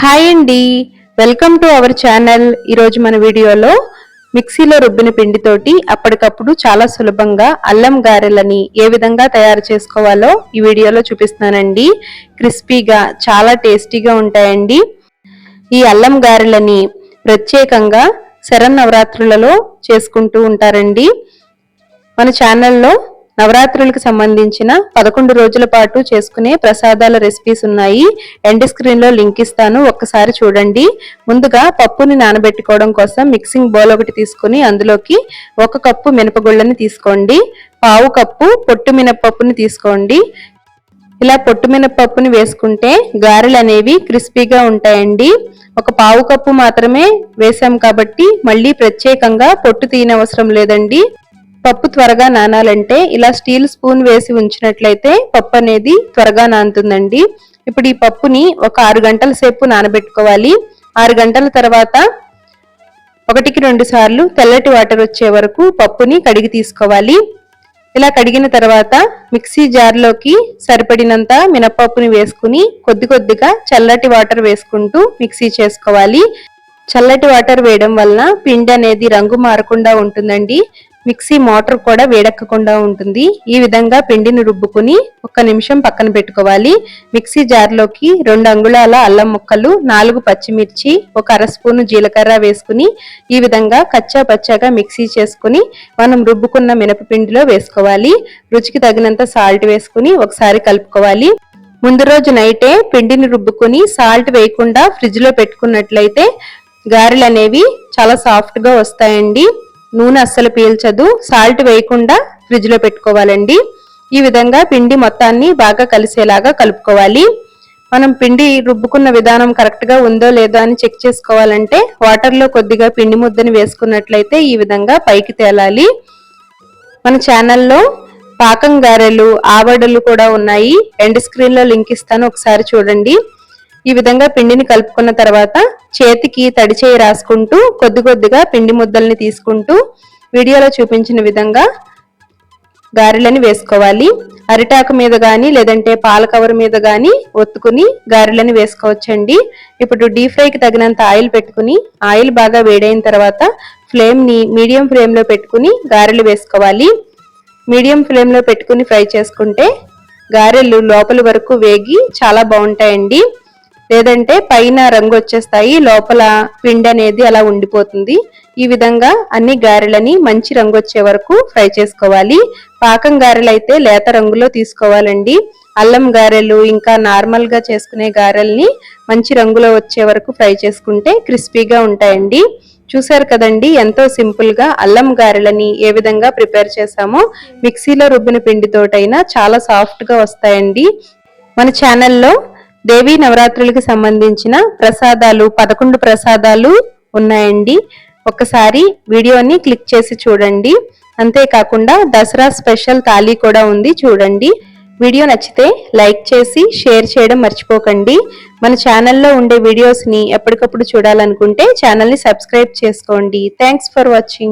Hi అండి. Welcome to our channel. ఈరోజు మన వీడియోలో మిక్సీలో రుబ్బిన పిండితోటి అప్పటికప్పుడు చాలా సులభంగా అల్లం గారెలని ఏ విధంగా తయారు చేసుకోవాలో ఈ వీడియోలో చూపిస్తానండి క్రిస్పీగా చాలా టేస్టీగా ఉంటాయండి. ఈ అల్లం గారెలని ప్రత్యేకంగా శరన్నవరాత్రులలో చేసుకుంటూ ఉంటారండి. మన ఛానల్లో నవరాత్రులకు సంబంధించిన పదకొండు రోజుల పాటు చేసుకునే ప్రసాదాల రెసిపీస్ ఉన్నాయి. ఎండ్ స్క్రీన్లో లింక్ ఇస్తాను. ఒక్కసారి చూడండి. ముందుగా పప్పుని నానబెట్టుకోవడం కోసం మిక్సింగ్ బౌల్ ఒకటి తీసుకుని అందులోకి ఒక కప్పు మినపగుళ్ళని తీసుకోండి. పావు కప్పు పొట్టు మినపప్పుని తీసుకోండి. ఇలా పొట్టు మినపప్పుని వేసుకుంటే గారెలు అనేవి క్రిస్పీగా ఉంటాయండి. ఒక పావు కప్పు మాత్రమే వేసాం కాబట్టి మళ్ళీ ప్రత్యేకంగా పొట్టు తీయనవసరం లేదండి. పప్పు త్వరగా నానాలంటే ఇలా స్టీల్ స్పూన్ వేసి ఉంచినట్లయితే పప్పు అనేది త్వరగా నానుతుందండి. ఇప్పుడు ఈ పప్పుని ఒక ఆరు గంటల సేపు నానబెట్టుకోవాలి. ఆరు గంటల తర్వాత ఒకటికి రెండు సార్లు తెల్లటి వాటర్ వచ్చే వరకు పప్పుని కడిగి తీసుకోవాలి. ఇలా కడిగిన తర్వాత మిక్సీ జార్లోకి సరిపడినంత మినపప్పుని వేసుకుని కొద్ది కొద్దిగా చల్లటి వాటర్ వేసుకుంటూ మిక్సీ చేసుకోవాలి. చల్లటి వాటర్ వేయడం వలన పిండి అనేది రంగు మారకుండా ఉంటుందండి. మిక్సీ మోటార్ కూడా వేడెక్కకుండా ఉంటుంది. ఈ విధంగా పిండిని రుబ్బుకుని ఒక్క నిమిషం పక్కన పెట్టుకోవాలి. మిక్సీ జార్లోకి రెండు అంగుళాల అల్లం ముక్కలు నాలుగు పచ్చిమిర్చి ఒక అర స్పూను జీలకర్ర వేసుకుని ఈ విధంగా కచ్చా పచ్చాగా మిక్సీ చేసుకుని మనం రుబ్బుకున్న మినపపిండిలో వేసుకోవాలి. రుచికి తగినంత సాల్ట్ వేసుకుని ఒకసారి కలుపుకోవాలి. ముందు రోజు నైటే పిండిని రుబ్బుకుని సాల్ట్ వేయకుండా ఫ్రిడ్జ్లో పెట్టుకున్నట్లయితే గారెలు అనేవి చాలా సాఫ్ట్గా వస్తాయండి. నూనె అస్సలు పీల్చదు సాల్ట్ వేయకుండా ఫ్రిడ్జ్లో పెట్టుకోవాలండి. ఈ విధంగా పిండి మొత్తాన్ని బాగా కలిసేలాగా కలుపుకోవాలి. మనం పిండి రుబ్బుకున్న విధానం కరెక్ట్గా ఉందో లేదో అని చెక్ చేసుకోవాలంటే వాటర్లో కొద్దిగా పిండి ముద్దని వేసుకున్నట్లయితే ఈ విధంగా పైకి తేలాలి. మన ఛానల్లో పాకం గారెలు ఆవడలు కూడా ఉన్నాయి. ఎండ్ స్క్రీన్లో లింక్ ఇస్తాను ఒకసారి చూడండి. ఈ విధంగా పిండిని కలుపుకున్న తర్వాత చేతికి తడి చేయి రాసుకుంటూ కొద్ది కొద్దిగా పిండి ముద్దల్ని తీసుకుంటూ వీడియోలో చూపించిన విధంగా గారెలని వేసుకోవాలి. అరిటాకు మీద కానీ లేదంటే పాల కవర్ మీద కానీ ఒత్తుకుని గారెలని వేసుకోవచ్చండి. ఇప్పుడు డీప్ ఫ్రైకి తగినంత ఆయిల్ పెట్టుకుని ఆయిల్ బాగా వేడైన తర్వాత ఫ్లేమ్ని మీడియం ఫ్లేమ్లో పెట్టుకుని గారెలు వేసుకోవాలి. మీడియం ఫ్లేమ్లో పెట్టుకుని ఫ్రై చేసుకుంటే గారెలు లోపల వరకు వేగి చాలా బాగుంటాయండి. లేదంటే పైన రంగు వచ్చేస్తాయి లోపల పిండి అనేది అలా ఉండిపోతుంది. ఈ విధంగా అన్ని గారెలని మంచి రంగు వచ్చే వరకు ఫ్రై చేసుకోవాలి. పాకం గారెలు అయితే లేత రంగులో తీసుకోవాలండి. అల్లం గారెలు ఇంకా నార్మల్గా చేసుకునే గారెల్ని మంచి రంగులో వచ్చే వరకు ఫ్రై చేసుకుంటే క్రిస్పీగా ఉంటాయండి. చూసారు కదండి ఎంతో సింపుల్గా అల్లం గారెలని ఏ విధంగా ప్రిపేర్ చేసామో మిక్సీలో రుబ్బిన పిండితోటైనా చాలా సాఫ్ట్గా వస్తాయండి. మన ఛానల్లో దేవీ నవరాత్రులకు సంబంధించిన ప్రసాదాలు పదకొండు ప్రసాదాలు ఉన్నాయండి. ఒకసారి వీడియోని క్లిక్ చేసి చూడండి. అంతేకాకుండా దసరా స్పెషల్ థాలీ కూడా ఉంది చూడండి. వీడియో నచ్చితే లైక్ చేసి షేర్ చేయడం మర్చిపోకండి. మన ఛానల్లో ఉండే వీడియోస్ని ఎప్పటికప్పుడు చూడాలనుకుంటే ఛానల్ని సబ్స్క్రైబ్ చేసుకోండి. Thanks for watching.